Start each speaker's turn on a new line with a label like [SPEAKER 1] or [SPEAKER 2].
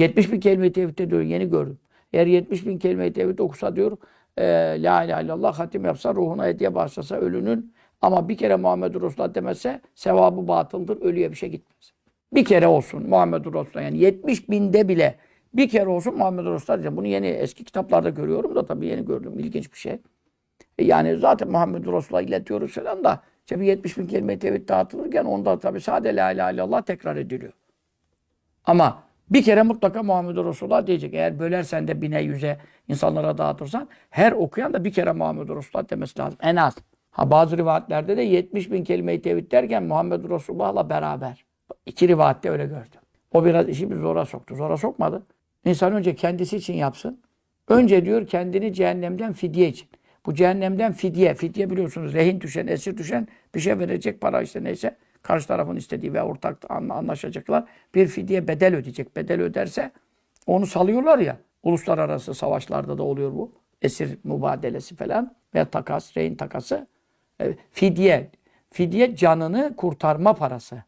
[SPEAKER 1] 70 bin kelime-i tevhidde diyor yeni gördüm. Eğer 70 bin kelime-i tevhid okusa diyor e, La ilahe illallah hatim yapsa ruhuna hediye bağışlasa ölünün ama bir kere Muhammed Resulullah demese sevabı batıldır ölüye bir şey gitmez. Bir kere olsun Muhammed Resulullah yani 70 binde bile bir kere olsun Muhammed Resulullah diyeceğim. Bunu yeni eski kitaplarda görüyorum da tabii yeni gördüm ilginç bir şey. E Yani zaten Muhammed Resulullah iletiyoruz falan da işte bir 70 bin kelime-i tevhid dağıtılırken onda tabii sade la ilahe illallah tekrar ediliyor. Ama bir kere mutlaka Muhammed Resulullah diyecek. Eğer bölersen de bine yüze insanlara dağıtırsan her okuyan da bir kere Muhammed Resulullah demesi lazım. En az. Ha bazı rivayetlerde de 70 bin kelime-i tevhid derken Muhammed Resulullah'la beraber. İki rivayette öyle gördüm. O biraz işi bir zora soktu. Zora sokmadı. İnsan önce kendisi için yapsın. Önce diyor kendini cehennemden fidye için. Bu cehennemden fidye. Fidye biliyorsunuz rehin düşen, esir düşen bir şey verecek para işte neyse. Karşı tarafın istediği ve ortak anla- anlaşacaklar. Bir fidye bedel ödeyecek. Bedel öderse onu salıyorlar ya. Uluslararası savaşlarda da oluyor bu. Esir mübadelesi falan. Ve takas, rehin takası. E, Fidye. Fidye canını kurtarma parası.